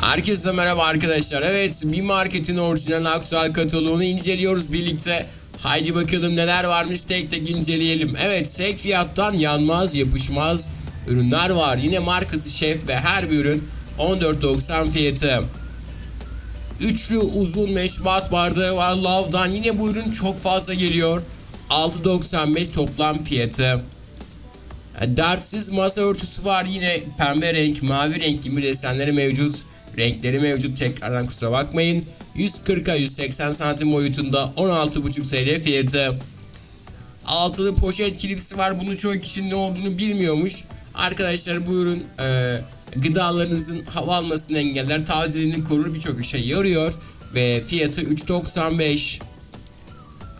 Herkese merhaba arkadaşlar. Evet, bir marketin orijinal aktüel kataloğunu inceliyoruz birlikte. Haydi bakalım neler varmış tek tek inceleyelim. Evet, tek fiyattan yanmaz, yapışmaz ürünler var. Yine markası Şef ve her bir ürün 14.90 fiyatı. Üçlü uzun meşrubat bardağı var Love'dan. Yine bu ürün çok fazla geliyor. 6.95 toplam fiyatı. Dertsiz masa örtüsü var yine pembe renk, mavi renk gibi desenleri mevcut. Renkleri mevcut tekrardan kusura bakmayın. 140'a 180 santim boyutunda 16,5 TL fiyatı. Altılı poşet kilipsi var. Bunu çoğu kişinin ne olduğunu bilmiyormuş. Arkadaşlar bu ürün e, gıdalarınızın hava almasını engeller, tazeliğini korur birçok işe yarıyor. Ve fiyatı 3.95.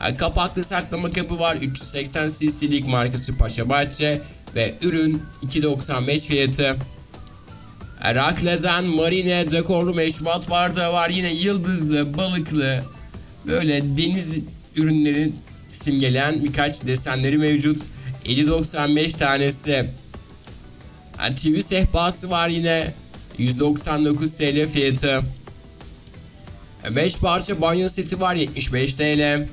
E, Kapaklı saklama kabı var. 380 cc'lik markası Paşa Bahçe ve ürün 2.95 fiyatı. Rakle'den marine dekorlu meşrubat bardağı var. Yine yıldızlı, balıklı böyle deniz ürünlerin simgeleyen birkaç desenleri mevcut. 7.95 tanesi. E, TV sehpası var yine. 199 TL fiyatı. 5 parça banyo seti var 75 TL.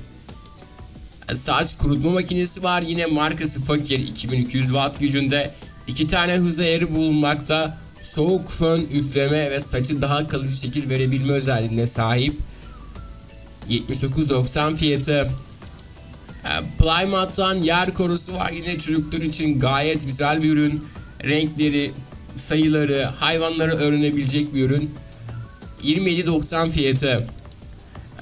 Saç kurutma makinesi var. Yine markası Fakir 2200 watt gücünde. iki tane hız ayarı bulunmakta. Soğuk fön üfleme ve saçı daha kalıcı şekil verebilme özelliğine sahip. 79.90 fiyatı. Plymout'tan yer korusu var. Yine çocuklar için gayet güzel bir ürün. Renkleri, sayıları, hayvanları öğrenebilecek bir ürün. 27.90 fiyatı.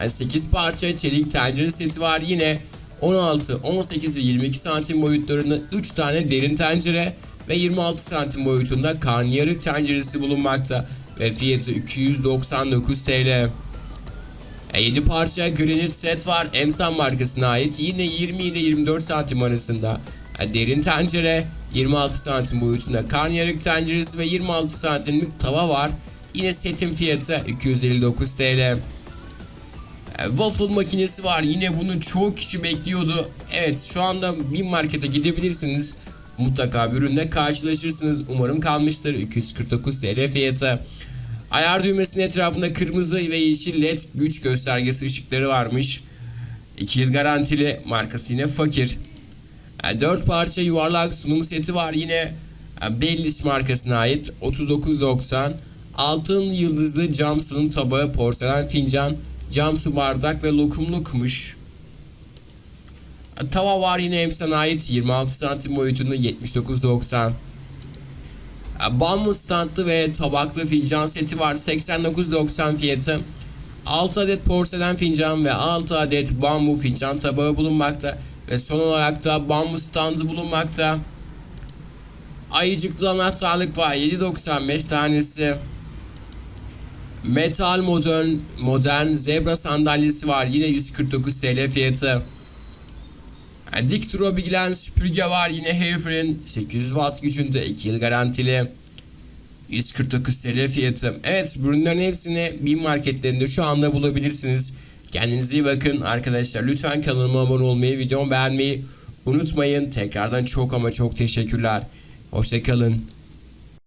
Yani 8 parça çelik tencere seti var. Yine 16, 18 ve 22 santim boyutlarında 3 tane derin tencere ve 26 santim boyutunda karnıyarık tenceresi bulunmakta ve fiyatı 299 TL. 7 parça granit set var. Emsan markasına ait. Yine 20 ile 24 santim arasında. Yani derin tencere, 26 santim boyutunda karnıyarık tenceresi ve 26 santimlik tava var. Yine setin fiyatı 259 TL. E, Waffle makinesi var. Yine bunu çoğu kişi bekliyordu. Evet şu anda bir markete gidebilirsiniz. Mutlaka bir ürünle karşılaşırsınız. Umarım kalmıştır. 249 TL fiyatı. Ayar düğmesinin etrafında kırmızı ve yeşil led güç göstergesi ışıkları varmış. 2 yıl garantili markası yine fakir. 4 parça yuvarlak sunum seti var yine e, Bellis markasına ait 39.90 Altın yıldızlı cam sunum tabağı, porselen fincan, cam su bardak ve lokumlukmuş. Tava var yine Emsa'na ait 26 santim boyutunda 79.90. Bambu standlı ve tabaklı fincan seti var 89.90 fiyatı. 6 adet porselen fincan ve 6 adet bambu fincan tabağı bulunmakta. Ve son olarak da bambu standı bulunmakta. Ayıcıklı anahtarlık var 7.95 tanesi. Metal modern, modern zebra sandalyesi var yine 149 TL fiyatı. Yani dik durabilen süpürge var yine Hairfreen 800 watt gücünde 2 yıl garantili. 149 TL fiyatı. Evet ürünlerin hepsini bir marketlerinde şu anda bulabilirsiniz. Kendinize iyi bakın arkadaşlar. Lütfen kanalıma abone olmayı, videomu beğenmeyi unutmayın. Tekrardan çok ama çok teşekkürler. Hoşçakalın.